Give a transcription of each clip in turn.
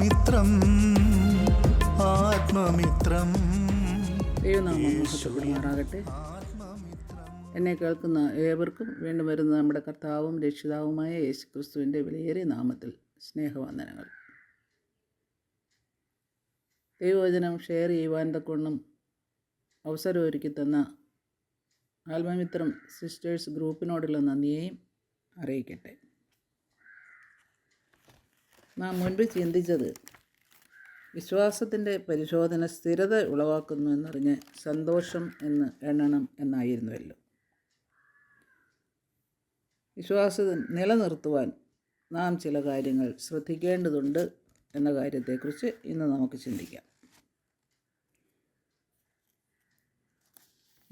ആത്മമിത്രം ആത്മമിത്രം. ദൈവനാമം മഹത്വപ്പെടുമാറാകട്ടെ എന്നെ കേൾക്കുന്ന ഏവർക്കും വീണ്ടും വരുന്ന നമ്മുടെ കർത്താവും രക്ഷിതാവുമായ യേശു ക്രിസ്തുവിന്റെ വിലയേറിയ നാമത്തിൽ സ്നേഹവന്ദനങ്ങൾ. ദൈവവചനം ഷെയർ ചെയ്യുവാൻ തക്കൊണ്ടും അവസരം ഒരുക്കി തന്ന ആത്മമിത്രം സിസ്റ്റേഴ്സ് ഗ്രൂപ്പിനോടുള്ള നന്ദിയെയും അറിയിക്കട്ടെ. നാം മുൻപ് ചിന്തിച്ചത് വിശ്വാസത്തിന്റെ പരിശോധന സ്ഥിരത ഉളവാക്കുന്നു എന്നറിഞ്ഞ് സന്തോഷം എന്ന് എണ്ണണം എന്നായിരുന്നുവല്ലോ. വിശ്വാസം നിലനിർത്തുവാൻ നാം ചില കാര്യങ്ങൾ ശ്രദ്ധിക്കേണ്ടതുണ്ട് എന്ന കാര്യത്തെക്കുറിച്ച് ഇന്ന് നമുക്ക് ചിന്തിക്കാം.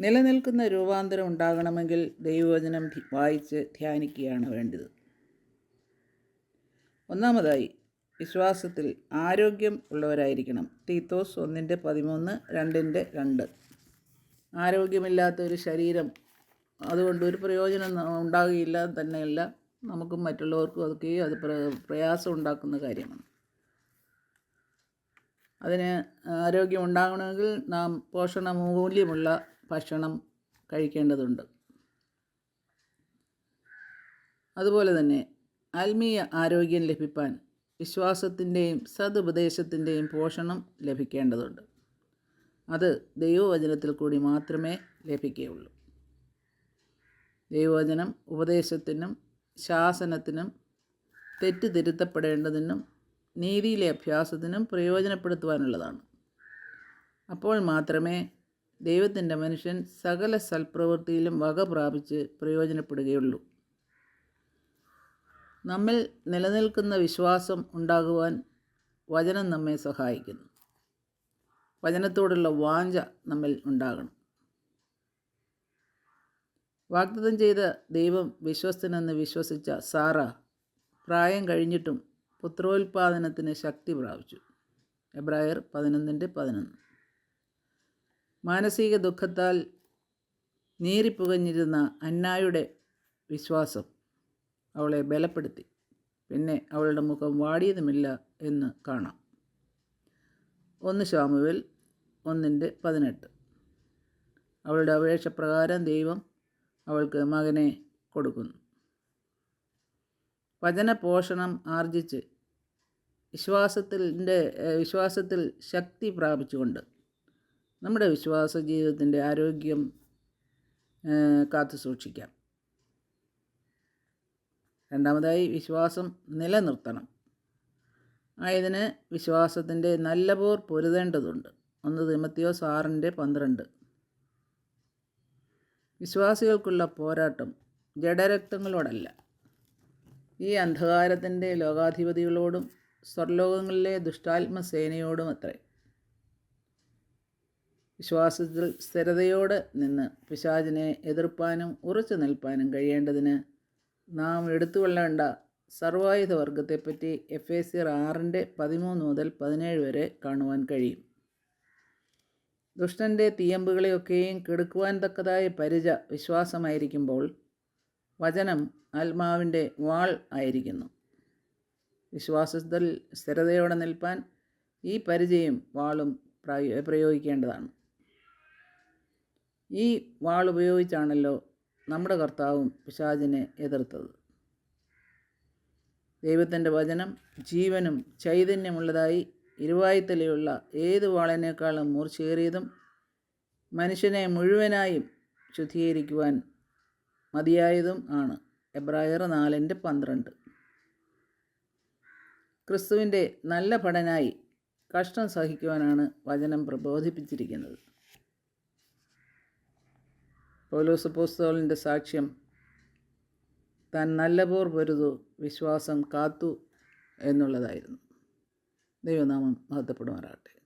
നിലനിൽക്കുന്ന രൂപാന്തരം ഉണ്ടാകണമെങ്കിൽ ദൈവവചനം വായിച്ച് ധ്യാനിക്കുകയാണ് വേണ്ടത്. ഒന്നാമതായി വിശ്വാസത്തിൽ ആരോഗ്യം ഉള്ളവരായിരിക്കണം. തീത്തോസ് ഒന്നിന്റെ പതിമൂന്ന് രണ്ടിന്റെ രണ്ട്. ആരോഗ്യമില്ലാത്ത ഒരു ശരീരം അതുകൊണ്ട് ഒരു പ്രയോജനം ഉണ്ടാകുകയില്ല തന്നെയല്ല നമുക്കും മറ്റുള്ളവർക്കും അതൊക്കെ അത് പ്ര- പ്രയാസം ഉണ്ടാക്കുന്ന കാര്യമാണ്. അതിന് ആരോഗ്യം ഉണ്ടാകണമെങ്കിൽ നാം പോഷണ മൂല്യമുള്ള ഭക്ഷണം കഴിക്കേണ്ടതുണ്ട്. അതുപോലെ തന്നെ ആത്മീയ ആരോഗ്യം ലഭിപ്പാൻ വിശ്വാസത്തിന്റെയും സതുപദേശത്തിന്റെയും പോഷണം ലഭിക്കേണ്ടതുണ്ട്. അത് ദൈവവചനത്തിൽ കൂടി മാത്രമേ ലഭിക്കുകയുള്ളൂ. ദൈവവചനം ഉപദേശത്തിനും ശാസനത്തിനും തെറ്റ് തിരുത്തപ്പെടേണ്ടതിനും നീതിയിലെ അഭ്യാസത്തിനും പ്രയോജനപ്പെടുത്തുവാനുള്ളതാണ്. അപ്പോൾ മാത്രമേ ദൈവത്തിന്റെ മനുഷ്യൻ സകല സൽപ്രവൃത്തിയിലും വക പ്രാപിച്ച് പ്രയോജനപ്പെടുകയുള്ളൂ. നമ്മിൽ നിലനിൽക്കുന്ന വിശ്വാസം ഉണ്ടാകുവാൻ വചനം നമ്മെ സഹായിക്കുന്നു. വചനത്തോടുള്ള വാഞ്ച നമ്മിൽ ഉണ്ടാകണം. വാഗ്ദത്തം ചെയ്ത ദൈവം വിശ്വസ്തനെന്ന് വിശ്വസിച്ച സാറ പ്രായം കഴിഞ്ഞിട്ടും പുത്രോൽപാദനത്തിന് ശക്തി പ്രാപിച്ചു. എബ്രായർ പതിനൊന്നിന്റെ പതിനൊന്ന്. മാനസിക ദുഃഖത്താൽ നീറിപ്പുകഞ്ഞിരുന്ന അന്നായുടെ വിശ്വാസം അവളെ ബലപ്പെടുത്തി. പിന്നെ അവളുടെ മുഖം വാടിയതുമില്ല എന്ന് കാണാം. ഒന്ന് ശാമുവിൽ ഒന്നിന്റെ പതിനെട്ട്. അവളുടെ അപേക്ഷ പ്രകാരം ദൈവം അവൾക്ക് മകനെ കൊടുക്കുന്നു. വചന പോഷണം ആർജിച്ച് വിശ്വാസത്തിന്റെ വിശ്വാസത്തിൽ ശക്തി പ്രാപിച്ചുകൊണ്ട് നമ്മുടെ വിശ്വാസ ജീവിതത്തിന്റെ ആരോഗ്യം കാത്തു സൂക്ഷിക്കാം രണ്ടാമതായി വിശ്വാസം നിലനിർത്തണം. ആയതിന് വിശ്വാസത്തിന്റെ നല്ല പോർ പൊരുതേണ്ടതുണ്ട്. ഒന്ന് തിമത്തിയോസ് ആറിന്റെ പന്ത്രണ്ട്. വിശ്വാസികൾക്കുള്ള പോരാട്ടം ജഡരക്തങ്ങളോടല്ല. ഈ അന്ധകാരത്തിന്റെ ലോകാധിപതികളോടും സ്വർലോകങ്ങളിലെ ദുഷ്ടാത്മസേനയോടും അത്രേ വിശ്വാസത്തിൽ സ്ഥിരതയോടെ നിന്ന് പിശാചിനെ എതിർപ്പാനും ഉറച്ചു നിൽപ്പാനും കഴിയേണ്ടതിന് നാം എടുത്തുകൊള്ളേണ്ട സർവായുധ വർഗത്തെപ്പറ്റി എഫ് എ സി ആറിന്റെ പതിമൂന്ന് മുതൽ പതിനേഴ് വരെ കാണുവാൻ കഴിയും. ദുഷ്ടന്റെ തീയമ്പുകളെയൊക്കെയും കെടുക്കുവാൻ തക്കതായ പരിച വിശ്വാസമായിരിക്കുമ്പോൾ വചനം ആത്മാവിന്റെ വാൾ ആയിരിക്കുന്നു. വിശ്വാസത്തിൽ സ്ഥിരതയോടെ നിൽപ്പാൻ ഈ പരിചയം വാളും പ്രയോ- പ്രയോഗിക്കേണ്ടതാണ്. ഈ വാൾ ഉപയോഗിച്ചാണല്ലോ നമ്മുടെ കർത്താവും പിശാചിനെ എതിർത്തത്. ദൈവത്തിന്റെ വചനം ജീവനും ചൈതന്യമുള്ളതായി ഇരുവായുത്തലയുള്ള ഏത് വാളനേക്കാളും മൂർച്ചയേറിയതും മനുഷ്യനെ മുഴുവനായും ശുദ്ധീകരിക്കുവാൻ മതിയായതും ആണ്. എബ്രായർ നാലിന്റെ പന്ത്രണ്ട്. ക്രിസ്തുവിന്റെ നല്ല ഭടനായി കഷ്ടം സഹിക്കുവാനാണ് വചനം പ്രബോധിപ്പിച്ചിരിക്കുന്നത്. പൗലോസ് പോസ്തോലിന്റെ സാക്ഷ്യം താൻ നല്ല പോർ പൊരുതു വിശ്വാസം കാത്തു എന്നുള്ളതായിരുന്നു. ദൈവനാമം മഹത്വപ്പെടുമാറാകട്ടെ.